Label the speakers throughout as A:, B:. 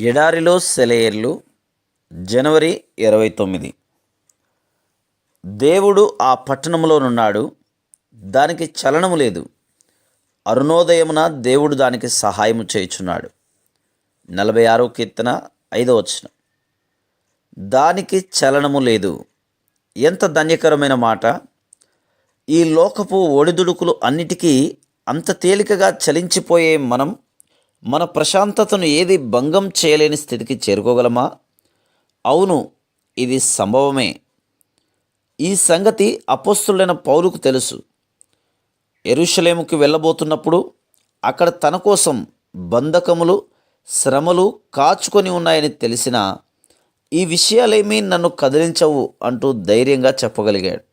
A: ఎడారిలో సెలయేర్లు జనవరి ఇరవై తొమ్మిది. దేవుడు ఆ పట్టణంలోనున్నాడు దానికి చలనము లేదు. అరుణోదయమున దేవుడు దానికి సహాయము చేయుచున్నాడు. నలభై ఆరో కీర్తన ఐదో వచ్చిన దానికి చలనము లేదు. ఎంత ధన్యకరమైన మాట. ఈ లోకపు ఒడిదుడుకులు అన్నిటికీ అంత తేలికగా చలించిపోయే మనం మన ప్రశాంతతను ఏది భంగం చేయలేని స్థితికి చేరుకోగలమా? అవును ఇది సంభవమే. ఈ సంగతి అపోస్తులైన పౌలుకు తెలుసు. ఎరుషలేముకి వెళ్ళబోతున్నప్పుడు అక్కడ తన కోసం బంధకములు శ్రమలు కాచుకొని ఉన్నాయని తెలిసిన ఈ విషయాలేమీ నన్ను కదిలించవు అంటూ ధైర్యంగా చెప్పగలిగాడు.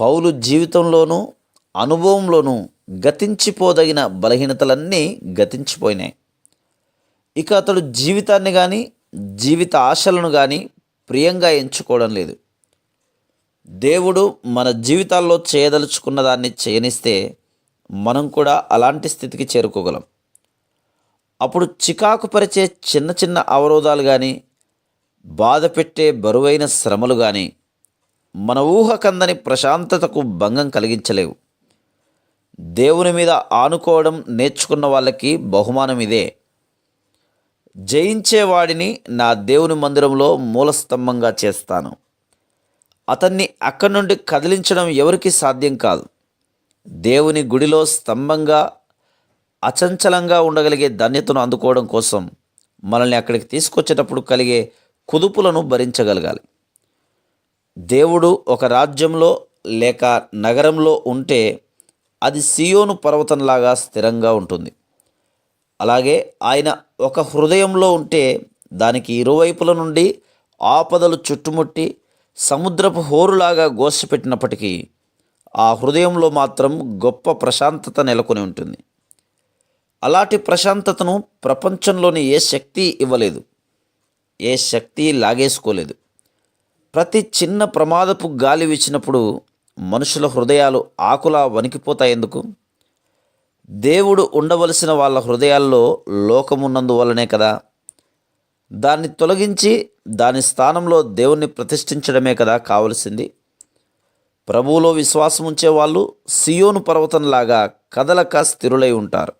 A: పౌలు జీవితంలోనూ అనుభవంలోనూ గతించిపోదగిన బలహీనతలన్నీ గతించిపోయినాయి. ఇక అతడు జీవితాన్ని కానీ జీవిత ఆశలను కానీ ప్రియంగా ఎంచుకోవడం లేదు. దేవుడు మన జీవితాల్లో చేయదలుచుకున్న దాన్ని చేయనిస్తే మనం కూడా అలాంటి స్థితికి చేరుకోగలం. అప్పుడు చికాకు పరిచే చిన్న చిన్న అవరోధాలు కానీ బాధ పెట్టే బరువైన శ్రమలు కానీ మన ఊహకందని ప్రశాంతతకు భంగం కలిగించలేవు. దేవుని మీద ఆనుకోవడం నేర్చుకున్న వాళ్ళకి బహుమానం ఇదే. జయించేవాడిని నా దేవుని మందిరంలో మూలస్తంభంగా చేస్తాను. అతన్ని అక్కడి నుండి కదిలించడం ఎవరికి సాధ్యం కాదు. దేవుని గుడిలో స్తంభంగా అచంచలంగా ఉండగలిగే ధన్యతను అందుకోవడం కోసం మనల్ని అక్కడికి తీసుకొచ్చేటప్పుడు కలిగే కుదుపులను భరించగలగాలి. దేవుడు ఒక రాజ్యంలో లేక నగరంలో ఉంటే అది సియోను పర్వతంలాగా స్థిరంగా ఉంటుంది. అలాగే ఆయన ఒక హృదయంలో ఉంటే దానికి ఇరువైపుల నుండి ఆపదలు చుట్టుముట్టి సముద్రపు హోరులాగా గోసిపెట్టినప్పటికీ ఆ హృదయంలో మాత్రం గొప్ప ప్రశాంతత నెలకొని ఉంటుంది. అలాంటి ప్రశాంతతను ప్రపంచంలోని ఏ శక్తి ఇవ్వలేదు. ఏ శక్తి లాగేసుకోలేదు. ప్రతి చిన్న ప్రమాదపు గాలి వీచినప్పుడు మనుషుల హృదయాలు ఆకులా వణికిపోతాయందుకు? దేవుడు ఉండవలసిన వాళ్ళ హృదయాల్లో లోకమున్నందువల్లనే కదా. దాన్ని తొలగించి దాని స్థానంలో దేవుణ్ణి ప్రతిష్ఠించడమే కదా కావలసింది. ప్రభువులో విశ్వాసం ఉంచే వాళ్ళు సియోను పర్వతంలాగా కదలక స్థిరులై ఉంటారు.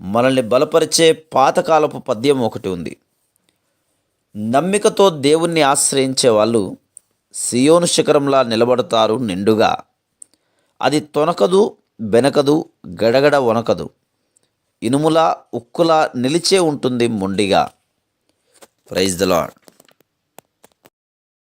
A: మనల్ని బలపరిచే పాతకాలపు పద్యం ఒకటి ఉంది. నమ్మికతో దేవుణ్ణి ఆశ్రయించే వాళ్ళు సియోను శిఖరంలా నిలబడతారు నిండుగా. అది తొనకదు బెనకదు గడగడ వనకదు. ఇనుములా ఉక్కులా నిలిచే ఉంటుంది మొండిగా. Praise the lord